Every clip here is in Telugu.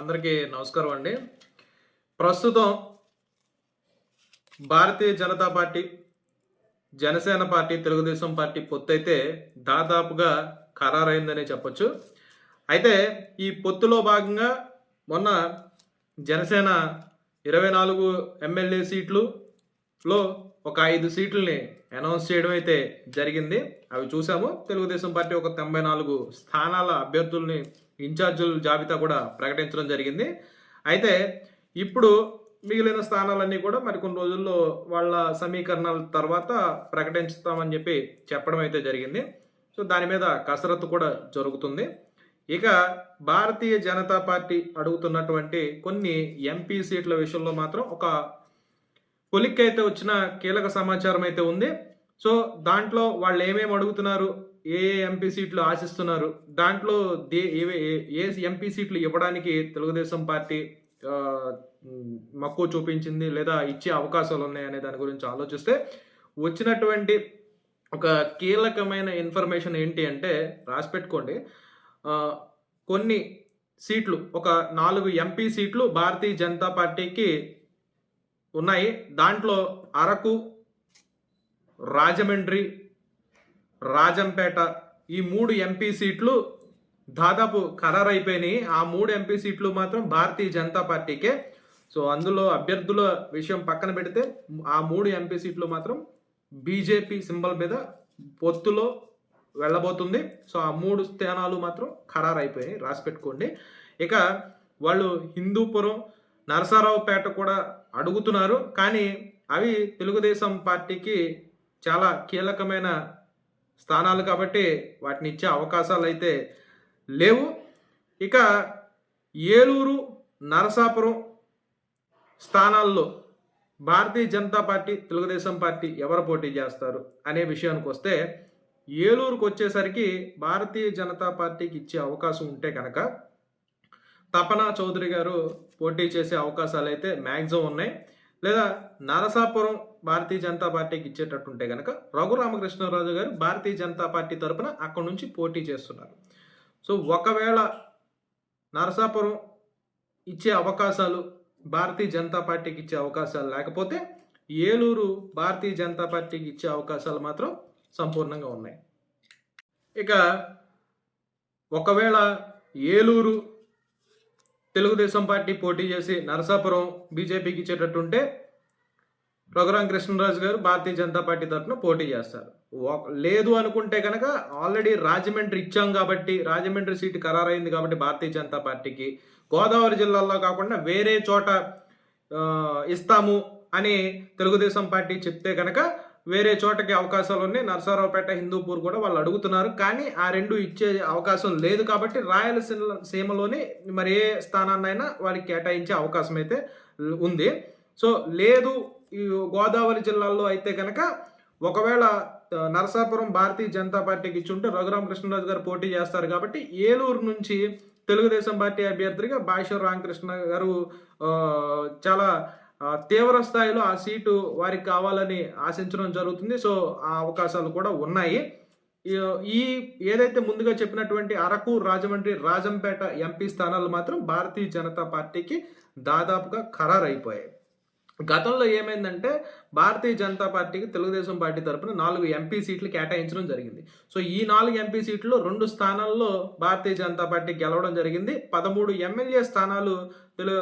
అందరికీ నమస్కారం అండి. ప్రస్తుతం Bharatiya Janata Party Janasena Party Telugu Desam Party పొత్తైతే దాదాపుగా ఖరారైందనే చెప్పొచ్చు. అయితే ఈ పొత్తులో భాగంగా మొన్న జనసేన ఇరవై నాలుగు ఎమ్మెల్యే సీట్లులో ఒక ఐదు సీట్లని అనౌన్స్ చేయడం అయితే జరిగింది. అవి చూసాము. తెలుగుదేశం పార్టీ ఒక తొంభై నాలుగు స్థానాల అభ్యర్థుల్ని ఇన్ఛార్జీల జాబితా కూడా ప్రకటించడం జరిగింది. అయితే ఇప్పుడు మిగిలిన స్థానాలన్నీ కూడా మరికొన్ని రోజుల్లో వాళ్ళ సమీకరణాల తర్వాత ప్రకటించుతామని చెప్పి చెప్పడం అయితే జరిగింది. సో దాని మీద కసరత్తు కూడా జరుగుతుంది. ఇక భారతీయ జనతా పార్టీ అడుగుతున్నటువంటి కొన్ని ఎంపీ సీట్ల విషయంలో మాత్రం ఒక కొలిక్ అయితే వచ్చిన కీలక సమాచారం అయితే ఉంది. సో దాంట్లో వాళ్ళు ఏమేమి అడుగుతున్నారు ఏ ఎంపీ సీట్లు ఆశిస్తున్నారు? దాంట్లో దే ఏ- ఏ- ఎంపీ సీట్లు ఇవ్వడానికి తెలుగుదేశం పార్టీ మక్కువ చూపించింది లేదా ఇచ్చే అవకాశాలు ఉన్నాయనే దాని గురించి ఆలోచిస్తే వచ్చినటువంటి ఒక కీలకమైన ఇన్ఫర్మేషన్ ఏంటి అంటే రాసి పెట్టుకోండి. కొన్ని సీట్లు ఒక నాలుగు ఎంపీ సీట్లు భారతీయ జనతా పార్టీకి ఉన్నాయి. దాంట్లో అరకు రాజమండ్రి రాజంపేట ఈ మూడు ఎంపీ సీట్లు దాదాపు ఖరారైపోయినాయి ఆ మూడు ఎంపీ సీట్లు మాత్రం భారతీయ జనతా పార్టీకే. సో అందులో అభ్యర్థుల విషయం పక్కన పెడితే ఆ మూడు ఎంపీ సీట్లు మాత్రం బీజేపీ సింబల్ మీద పొత్తులో వెళ్ళబోతుంది. సో ఆ మూడు స్థానాలు మాత్రం ఖరారైపోయాయి రాసి పెట్టుకోండి. ఇక వాళ్ళు హిందూపురం నరసరావుపేట కూడా అడుగుతున్నారు. కానీ అవి తెలుగుదేశం పార్టీకి చాలా కీలకమైన స్థానాలు కాబట్టి వాటిని ఇచ్చే అవకాశాలు అయితే లేవు. ఇక ఏలూరు నరసాపురం స్థానాల్లో భారతీయ జనతా పార్టీ తెలుగుదేశం పార్టీ ఎవరు పోటీ చేస్తారు అనే విషయానికి వస్తే ఏలూరుకు వచ్చేసరికి భారతీయ జనతా పార్టీకి ఇచ్చే అవకాశం ఉంటే కనుక తపనా చౌదరి గారు పోటీ చేసే అవకాశాలు అయితే మ్యాక్సిమం ఉన్నాయి. లేదా నరసాపురం భారతీయ జనతా పార్టీకి ఇచ్చేటట్టుంటే కనుక రఘురామకృష్ణరాజు గారు భారతీయ జనతా పార్టీ తరపున అక్కడి నుంచి పోటీ చేస్తున్నారు. సో ఒకవేళ నరసాపురం ఇచ్చే అవకాశాలు భారతీయ జనతా పార్టీకి ఇచ్చే అవకాశాలు లేకపోతే ఏలూరు భారతీయ జనతా పార్టీకి ఇచ్చే అవకాశాలు మాత్రం సంపూర్ణంగా ఉన్నాయి. ఇక ఒకవేళ ఏలూరు తెలుగుదేశం పార్టీ పోటీ చేసి నరసాపురం బీజేపీకి ఇచ్చేటట్టుంటే రఘురాం కృష్ణరాజు గారు భారతీయ జనతా పార్టీ తరఫున పోటీ చేస్తారు. లేదు అనుకుంటే కనుక ఆల్రెడీ రాజమండ్రి ఇచ్చాం కాబట్టి రాజమండ్రి సీటు ఖరారైంది కాబట్టి భారతీయ జనతా పార్టీకి. గోదావరి జిల్లాలో కాకుండా వేరే చోట ఇస్తాము అని తెలుగుదేశం పార్టీ చెప్తే కనుక వేరే చోటకి అవకాశాలు ఉన్నాయి. నరసరావుపేట హిందూపూర్ కూడా వాళ్ళు అడుగుతున్నారు. కానీ ఆ రెండు ఇచ్చే అవకాశం లేదు కాబట్టి రాయలసీమ సీమలోని మరి ఏ స్థానాన్నైనా వారికి కేటాయించే అవకాశం అయితే ఉంది. సో లేదు ఈ గోదావరి జిల్లాల్లో అయితే కనుక ఒకవేళ నరసాపురం భారతీయ జనతా పార్టీకి ఇచ్చుంటే రఘురామ కృష్ణరాజు గారు పోటీ చేస్తారు కాబట్టి ఏలూరు నుంచి తెలుగుదేశం పార్టీ అభ్యర్థిగా బాషర్ రామకృష్ణ గారు చాలా తీవ్ర స్థాయిలో ఆ సీటు వారికి కావాలని ఆశించడం జరుగుతుంది. సో ఆ అవకాశాలు కూడా ఉన్నాయి. ఈ- ఏదైతే ముందుగా చెప్పినటువంటి అరకు రాజమండ్రి రాజంపేట ఎంపీ స్థానాలు మాత్రం భారతీయ జనతా పార్టీకి దాదాపుగా ఖరారైపోయాయి. గతంలో ఏమైందంటే భారతీయ జనతా పార్టీకి తెలుగుదేశం పార్టీ తరపున నాలుగు ఎంపీ సీట్లు కేటాయించడం జరిగింది. సో ఈ నాలుగు ఎంపీ సీట్లు రెండు స్థానాల్లో భారతీయ జనతా పార్టీ గెలవడం జరిగింది. పదమూడు ఎమ్మెల్యే స్థానాలు తెలు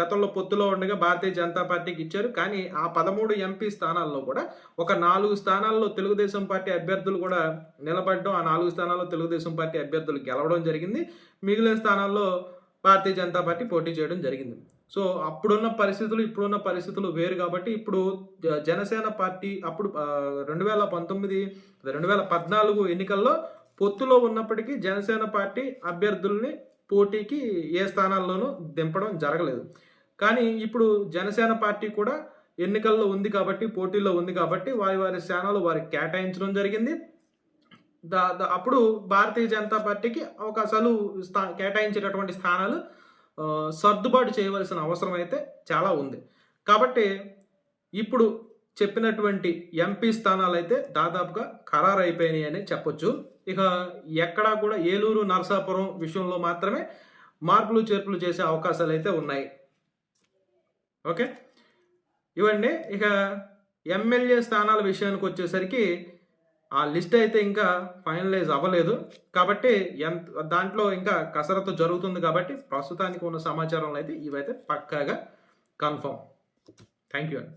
గతంలో పొత్తులో ఉండగా భారతీయ జనతా పార్టీకి ఇచ్చారు. కానీ ఆ పదమూడు ఎంపీ స్థానాల్లో కూడా ఒక నాలుగు స్థానాల్లో తెలుగుదేశం పార్టీ అభ్యర్థులు కూడా నిలబడడం ఆ నాలుగు స్థానాల్లో తెలుగుదేశం పార్టీ అభ్యర్థులు గెలవడం జరిగింది. మిగిలిన స్థానాల్లో భారతీయ జనతా పార్టీ పోటీ చేయడం జరిగింది. సో అప్పుడున్న పరిస్థితులు ఇప్పుడున్న పరిస్థితులు వేరు కాబట్టి ఇప్పుడు జ- జనసేన పార్టీ అప్పుడు రెండు వేల పంతొమ్మిది రెండు వేల పద్నాలుగు ఎన్నికల్లో పొత్తులో ఉన్నప్పటికీ జనసేన పార్టీ అభ్యర్థుల్ని పోటీకి ఏ స్థానాల్లోనూ దింపడం జరగలేదు. కానీ ఇప్పుడు జనసేన పార్టీ కూడా ఎన్నికల్లో ఉంది కాబట్టి పోటీలో ఉంది కాబట్టి వారి వారి స్థానాలు వారికి కేటాయించడం జరిగింది. దా దా- అప్పుడు భారతీయ జనతా పార్టీకి అవకాశాలు స్థా కేటాయించేటటువంటి స్థానాలు సర్దుబాటు చేయవలసిన అవసరం అయితే చాలా ఉంది. కాబట్టి ఇప్పుడు చెప్పినటువంటి ఎంపీ స్థానాలు అయితే దాదాపుగా ఖరారు అయిపోయినాయి అని చెప్పొచ్చు. ఇక ఎక్కడా కూడా ఏలూరు నరసాపురం విషయంలో మాత్రమే మార్పులు చేర్పులు చేసే అవకాశాలు అయితే ఉన్నాయి. ఓకే? ఇవండి ఇక ఎమ్మెల్యే స్థానాల విషయానికి వచ్చేసరికి ఆ లిస్ట్ అయితే ఇంకా ఫైనలైజ్ అవ్వలేదు. కాబట్టి ఎంత దాంట్లో ఇంకా కసరత్తు జరుగుతుంది కాబట్టి ప్రస్తుతానికి ఉన్న సమాచారంలో అయితే ఇవైతే పక్కాగా కన్ఫర్మ్. థ్యాంక్ యూ అండి.